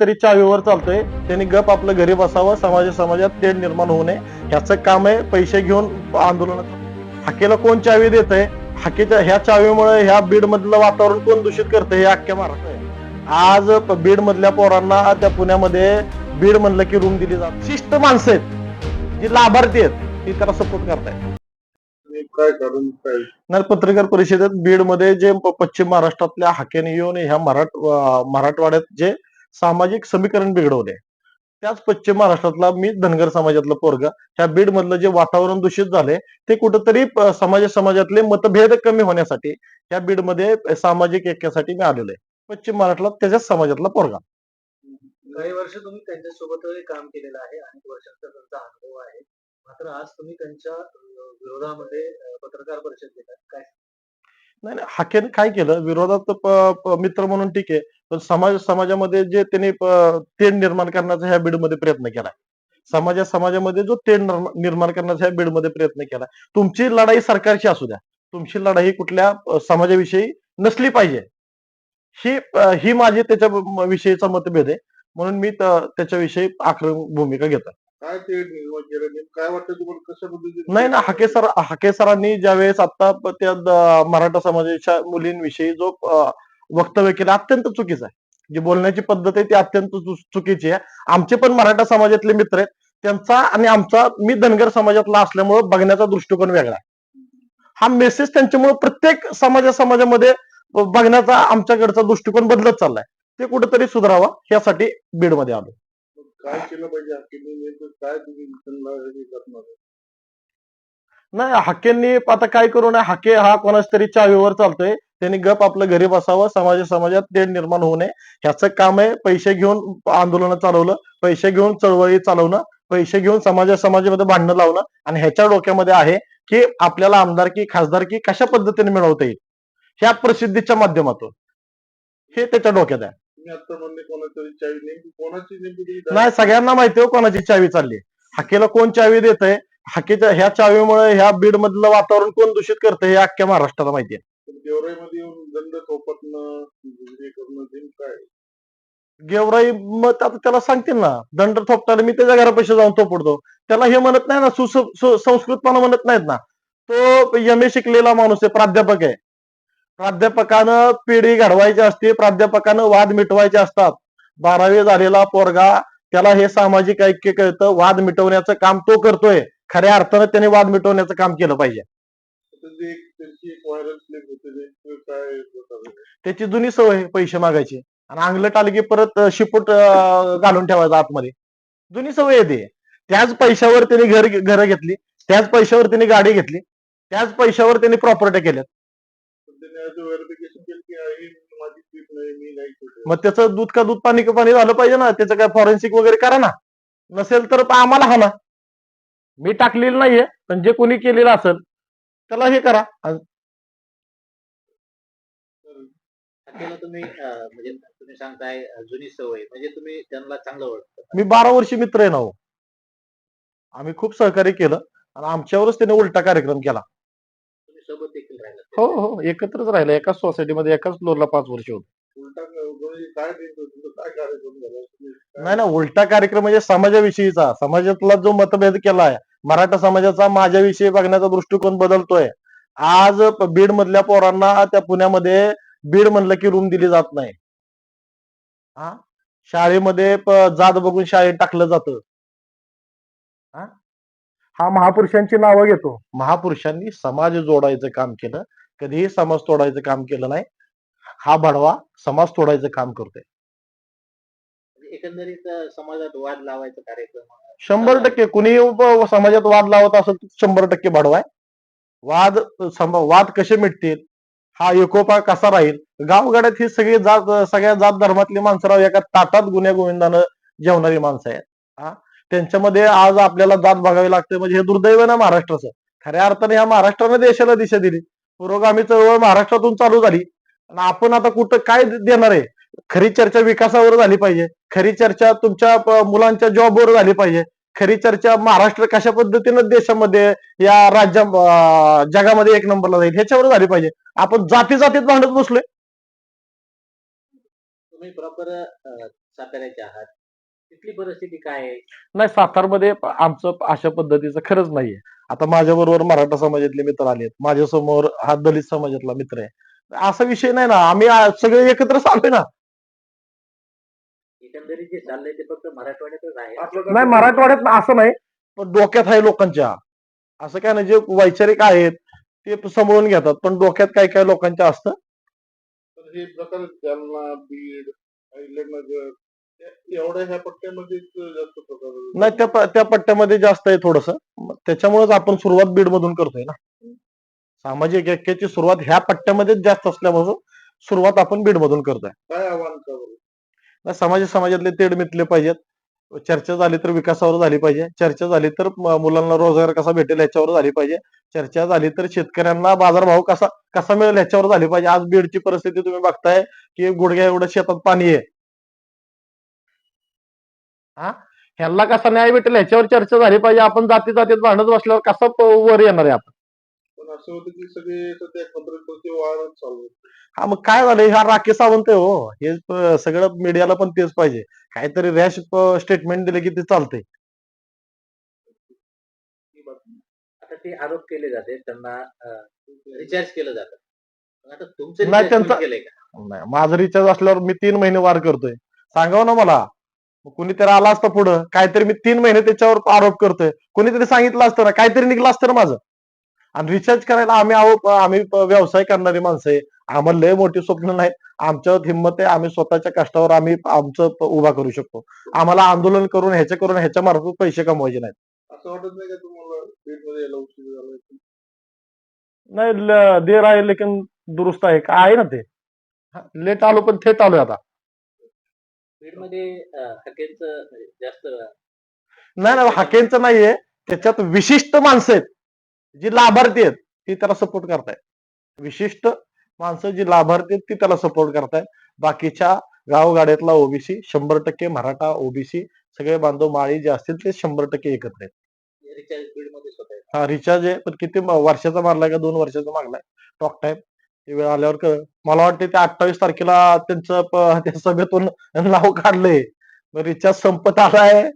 तरी चावीवर चालतोय. त्यांनी गप आपलं घरी बसावं समाजा समाजात तेल निर्माण होऊ नये. ह्याचं काम आहे पैसे घेऊन आंदोलन. हाकेला कोण चावी देत आहे हाकेच्या ह्या चावीमुळे ह्या बीड मधलं वातावरण कोण दूषित करतं हे अख्ख्या महाराष्ट्र आहे. आज बीड मधल्या पोरांना त्या पुण्यामध्ये बीड म्हणलं की रूम दिली जात. शिस्त माणसं आहेत. जी लाभार्थी आहेत ती त्याला सपोर्ट करतायत. नाही पत्रकार परिषदेत बीडमध्ये जे पश्चिम महाराष्ट्रातल्या हाकेने येऊन ह्या मराठ मराठवाड्यात जे सामाजिक समीकरण बिघडवले. त्याच पश्चिम महाराष्ट्रातला मी धनगर समाजातलं पोरगा ह्या बीड मधलं जे वातावरण दूषित झाले ते कुठंतरी समाज समाजातले मतभेद कमी होण्यासाठी या बीडमध्ये सामाजिक ऐक्यासाठी मी आलेलो आहे. पश्चिम महाराष्ट्रात त्याच्याच समाजातला पोरगा. काही वर्ष तुम्ही त्यांच्यासोबत काम केलेलं आहे अनेक वर्षांचा त्यांचा अनुभव आहे. मात्र आज तुम्ही त्यांच्या विरोधामध्ये पत्रकार परिषद घेतात. काय? नाही नाही हाकेने काय केलं? विरोधात मित्र म्हणून ठीक आहे. पण समाज समाजामध्ये जे त्यांनी तेढ निर्माण करण्याचा ह्या बीडमध्ये प्रयत्न केलाय. समाजा समाजामध्ये जो तेढ निर्मा- निर्माण करण्याचा ह्या बीडमध्ये प्रयत्न केला. तुमची लढाई सरकारची असू द्या. तुमची लढाई कुठल्या समाजाविषयी नसली पाहिजे. ही ही माझी त्याच्या विषयीचा मतभेद आहे. म्हणून मी त्याच्याविषयी आक्रमक भूमिका घेतो काय ते केलं काय वाटतं तुम्हाला? कशा पद्धतीने? नाही ना हाके सर हाके सरांनी ज्यावेळेस आता त्या मराठा समाजाच्या मुलींविषयी जो वक्तव्य केलं अत्यंत चुकीचं आहे. जी बोलण्याची पद्धत आहे ती अत्यंत चुकीची आहे. आमचे पण मराठा समाजातले मित्र आहेत. त्यांचा आणि आमचा मी धनगर समाजातला असल्यामुळे बघण्याचा दृष्टिकोन वेगळा आहे. हा मेसेज त्यांच्यामुळे प्रत्येक समाजा समाजामध्ये बघण्याचा आमच्याकडचा दृष्टिकोन बदलत चाललाय. ते कुठेतरी सुधारावा यासाठी बीडमध्ये आलो काय केलं पाहिजे काय नाही हाकेंनी आता काय करू नये? हाके हा कोणाच तरी चावीवर चालतोय. त्यांनी गप आपलं घरी बसावं समाज समाजात तेढ निर्माण होऊ नये. ह्याचं काम आहे पैसे घेऊन आंदोलन चालवलं पैसे घेऊन चळवळी चालवणं पैसे घेऊन समाजा समाजामध्ये भांडणं लावणं आणि ह्याच्या डोक्यामध्ये आहे की आपल्याला आमदारकी खासदारकी कशा पद्धतीने मिळवता येईल? ह्या प्रसिद्धीच्या माध्यमातून. हे त्याच्या डोक्यात आहे. नाही सगळ्यांना माहिती हो कोणाची चावी चालली हाकेला कोण चावी देत आहे हाकेच्या ह्या चावीमुळे ह्या बीड मधलं वातावरण कोण दूषित करतं हे अख्ख्या महाराष्ट्राला माहिती आहे. देवराईमध्ये येऊन दंड थोपटणं हे करणं काय? गेवराई मग आता त्याला सांगतील ना दंड थोपटायला मी त्याच्या घरापाशी जाऊन थोपडतो त्याला हे म्हणत नाही ना सुस सु- संस्कृतपणा म्हणत नाहीत ना. तो एम ए शिकलेला माणूस आहे प्राध्यापक आहे. प्राध्यापकानं पिढी घडवायची असते प्राध्यापकानं वाद मिटवायचे असतात. बारावी झालेला पोरगा त्याला हे सामाजिक ऐक्य कळतं वाद मिटवण्याचं काम तो करतोय. खऱ्या अर्थानं त्याने वाद मिटवण्याचं काम केलं पाहिजे. आता जे एक त्यांची एक व्हायरल क्लिप त्याची जुनी सवय आहे पैसे मागायची. आणि अंगलट आले की परत शिपूट घालून ठेवायचं आतमध्ये. जुनी सवय आहे ती. त्याच पैशावर त्यांनी घर घर घेतली. त्याच पैशावर त्यांनी गाडी घेतली. त्याच पैशावर त्यांनी प्रॉपर्टी केल्यात. मग त्याचं दूध का दूध पाणी का पाणी झालं पाहिजे ना? त्याचं काय फॉरेन्सिक वगैरे करा ना. नसेल तर आम्हाला हा ना मी टाकलेलं नाहीये पण जे कोणी केलेलं असेल त्याला हे करा. हत्तीला तुम्ही अं, म्हणजे तुम्ही सांगताय अं, जुनी सवय. म्हणजे तुम्ही त्यांना चांगलं ओळखता. मी बारा वर्षी मित्र आहे ना हो. आम्ही खूप सहकार्य केलं आणि आमच्यावरच त्याने उलटा कार्यक्रम केला. तुम्ही सोबत देखील राहिला. हो हो एकत्रच राहिलं. एकाच सोसायटीमध्ये एकाच फ्लोअरला पाच वर्ष होतो. उलटा म्हणजे काय नेमकं तुमचं काय कार्यक्रम झाला? तुम्ही काय- नाही ना उलटा कार्यक्रम म्हणजे समाजाविषयीचा. समाजातला जो मतभेद केलाय मराठा समाजाचा माझ्याविषयी बघण्याचा दृष्टिकोन बदलतोय. आज बीड मधल्या पोरांना त्या पुण्यामध्ये बीड म्हणलं की रूम दिली जात नाही. हा शाळेमध्ये जात बघून शाळेत टाकलं जातं. हा? हा महापुरुषांची नावं घेतो. महापुरुषांनी समाज जोडायचं काम केलं. कधीही समाज तोडायचं काम केलं नाही. हा भडवा समाज तोडायचं काम करतोय. म्हणजे एकंदरीत समाजात वाद लावायचा कार्यक्रम शंभर टक्के. कुणी समाजात वाद लावत असेल तर शंभर टक्के भाडवाय वाद सम- वाद कसे मिटतील? हा एकोपा कसा राहील? गावगाड्यात ही सगळी जात सगळ्या जात धर्मातली माणसं राव एका ताटात गुन्ह्या गोविंदानं जेवणारी माणसं आहेत. हा? त्यांच्यामध्ये आज आपल्याला जात बघावी लागते म्हणजे हे दुर्दैव ना महाराष्ट्राचं. खऱ्या अर्थाने ह्या महाराष्ट्राने देशाला दिशा दिली. पुरोगामी चळवळ महाराष्ट्रातून चालू झाली. आणि आपण आता कुठं काय देणार आहे? खरी चर्चा विकासावर झाली पाहिजे. खरी चर्चा तुमच्या मुलांच्या जॉबवर झाली पाहिजे. खरी चर्चा महाराष्ट्र कशा पद्धतीनं देशामध्ये या राज्या जगामध्ये एक नंबरला जाईल ह्याच्यावर झाली पाहिजे. आपण जाती जातीत भांडत बसलोय. तुम्ही प्रॉपर साताऱ्याचे आहात. तिथली परिस्थिती काय आहे? नाही सातारमध्ये आमचं अशा पद्धतीचं खरंच नाहीये. आता माझ्या बरोबर मराठा समाजातले मित्र आलेत. माझ्यासमोर हा दलित समाजातला मित्र आहे. असा विषय नाही ना. आम्ही सगळे एकत्रच आलोय ना. एकंदरीत जे चाललंय ते फक्त मराठवाड्यातच आहे. नाही मराठवाड्यात असं नाही. पण डोक्यात आहे लोकांच्या. असं काय नाही जे वैचारिक आहेत ते समजून घेतात. पण डोक्यात काय काय लोकांच्या असतं? तर हे प्रकार जालना बीड अहिल्यानगर एवढ्या ह्या जास्त प्रकार नाही त्या त्या पट्ट्यामध्ये जास्त आहे थोडस. त्याच्यामुळेच आपण सुरुवात बीड मधून करतोय ना. सामाजिक ऐक्याची सुरुवात ह्या पट्ट्यामध्येच जास्त असल्यापासून सुरुवात आपण बीड मधून करतोय. काय आव्हान समाज समाजातले तेढ मिटले पाहिजेत. चर्चा झाली तर विकासावर झाली पाहिजे. चर्चा झाली तर मुलांना रोजगार कसा भेटेल ह्याच्यावर झाली पाहिजे. चर्चा झाली तर शेतकऱ्यांना बाजारभाव कसा कसा मिळेल ह्याच्यावर झाली पाहिजे. आज बीडची परिस्थिती तुम्ही बघताय की गुडघ्या एवढं शेतात पाणी आहे. हा? ह्यांना कसा न्याय भेटेल ह्याच्यावर चर्चा झाली पाहिजे. आपण जाती जातीत भांडत बसल्यावर कसा वर येणार आहे आपण. हा मग काय झालंय? हा राकेश सावंत आहे हो. हे सगळं मीडियाला पण तेच पाहिजे. काहीतरी रॅश स्टेटमेंट दिले की ते चालतंय. बातमी. आता ते आरोप केले जाते त्यांना रिचार्ज केलं जातं. पण आता तुमचं नाही, त्यांचा- नाही माझं रिचार्ज असल्यावर मी तीन महिने वार करतोय. सांगाव ना मला? कुणीतरी आला असतं पुढं काहीतरी मी तीन महिने त्याच्यावर आरोप करतोय. कुणीतरी सांगितलं असतं ना काहीतरी निघलं असतं ना माझं. आणि रिचार्ज करायला आम्ही आहो प- आम्ही व्यवसाय करणारी माणसं आहे. आम्हाला लय मोठी स्वप्न नाही आमच्यावर हिंमत आहे आम्ही स्वतःच्या कष्टावर आम्ही आमचं उभा करू शकतो. आम्हाला आंदोलन करून ह्याच्या करून ह्याच्या मार्फत पैसे कमवायचे नाहीत. असं वाटत नाही का तुम्हाला देर आहे लेकिन दुरुस्त आहे. काय आहे ना ते? लेट आलो पण थेट आलोय आता. म्हणजे जास्त नाही नाही हाकेंचं नाहीये. त्याच्यात विशिष्ट माणसं आहेत जी लाभार्थी आहेत ती त्याला सपोर्ट करतायत. विशिष्ट माणसं जी लाभार्थी आहेत ती त्याला सपोर्ट करतायत. बाकीच्या गावगाड्यातला ओबीसी शंभर टक्के मराठा ओबीसी सगळे बांधव माळी जे असतील ते शंभर टक्के एकत्र आहेत. हा रिचार्ज आहे पण किती म- वर्षाचा मारलाय का दोन वर्षाचा मागलाय. टॉक टाइम ते वेळ आल्यावर मला वाटते ते अठ्ठावीस तारखेला त्यांचं सभेतून नाव काढलंय. रिचार्ज संपत आलाय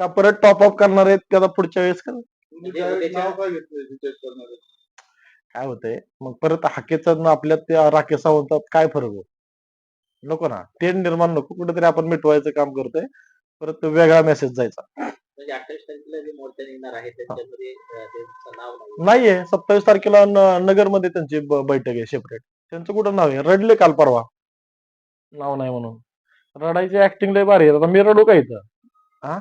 का परत टॉप अप करणार आहेत त्याला पुढच्या वेळेस काय होतंय? मग परत हाकेचा न आपल्या त्या राकेश सावंतात काय फरक हो नको ना. ते निर्माण नको. कुठेतरी आपण मिटवायचं काम करतोय. परत वेगळा मेसेज जायचा. म्हणजे नाहीये. सत्तावीस तारखेला नगरमध्ये त्यांची बैठक आहे सेपरेट त्यांचं कुठं नाव आहे? रडले काल परवा. नाव नाही म्हणून. रडायची ऍक्टिंग लय भारी आहे. आता मी रडू का इथं? हा?